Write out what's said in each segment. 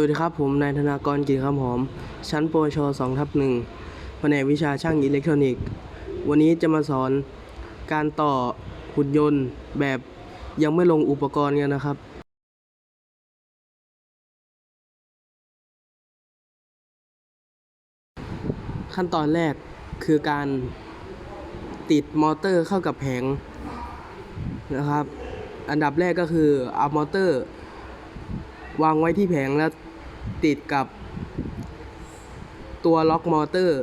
วัสดีครับ ผมนายธนากรกิจคำหอม ชั้นปวช2ทับหนึ่งแผนกวิชาช่างอิเล็กทรอนิกส์ วันนี้จะมาสอนการต่อหุ่นยนต์แบบยังไม่ลงอุปกรณ์กันนะครับ ขั้นตอนแรกคือการติดมอเตอร์เข้ากับแผงนะครับ อันดับแรกก็คือเอามอเตอร์วางไว้ที่แผงแล้ว ติดกับตัวล็อกมอเตอร์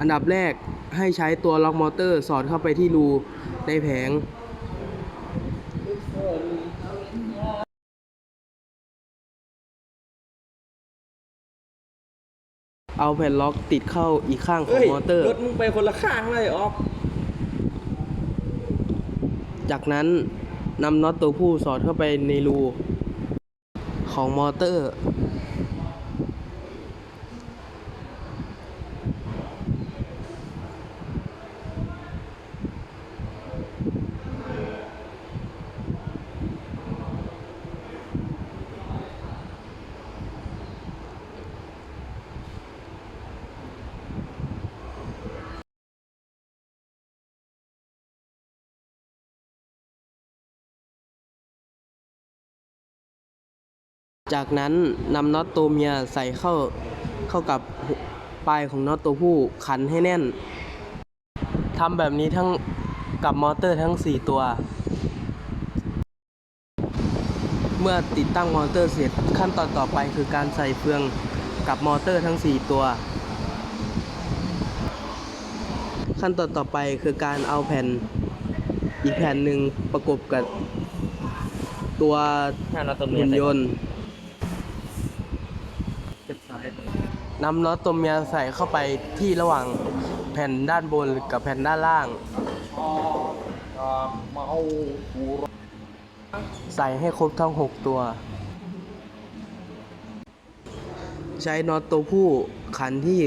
อันดับแรกให้ใช้ตัวล็อกมอเตอร์สอดเข้าไปที่รูในแผง เอาแผ่นล็อกติดเข้าอีกข้างของเฮ้ยมอเตอร์ รถมึงไปคนละข้างเลยออฟจากนั้นนำน็อตตัวผู้สอดเข้าไปในรู ของมอเตอร์ จากนั้นนำน็อตตัวเมียใส่เข้าเข้ากับปลายของน็อตตัวผู้ขันให้แน่นทำแบบนี้ทั้งกับมอเตอร์ทั้ง 4 ตัว เมื่อติดตั้งมอเตอร์เสร็จขั้นตอนต่อไปคือการใส่เฟืองกับมอเตอร์ทั้ง 4 ตัว ขั้นตอนต่อไปคือการเอาแผ่นอีกแผ่นหนึ่งประกบกับตัวหุ่นยนต์ นำน็อตตัวเมียใส่เข้าไปที่ระหว่างแผ่นด้านบนกับแผ่นด้านล่าง ใส่ให้ครบทั้ง 6 ตัว ใช้น็อตตัวผู้ขันที่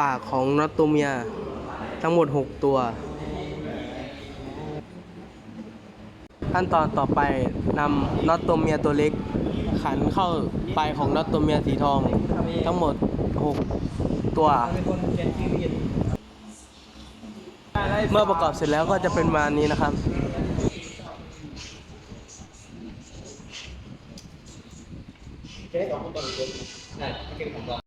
ปากของน็อตตัวเมียทั้งหมด 6 ตัว ขั้นตอนต่อไปนำน็อตตัวเมียตัวเล็ก ขันเข้าปลายของน็อตตัวเมียสีทอง ทั้งหมด 6 ตัวเป็นคนเขียนชื่อผิดเมื่อประกอบเสร็จแล้วก็จะเป็นประมาณนี้นะครับใช่เก่งผมก่อน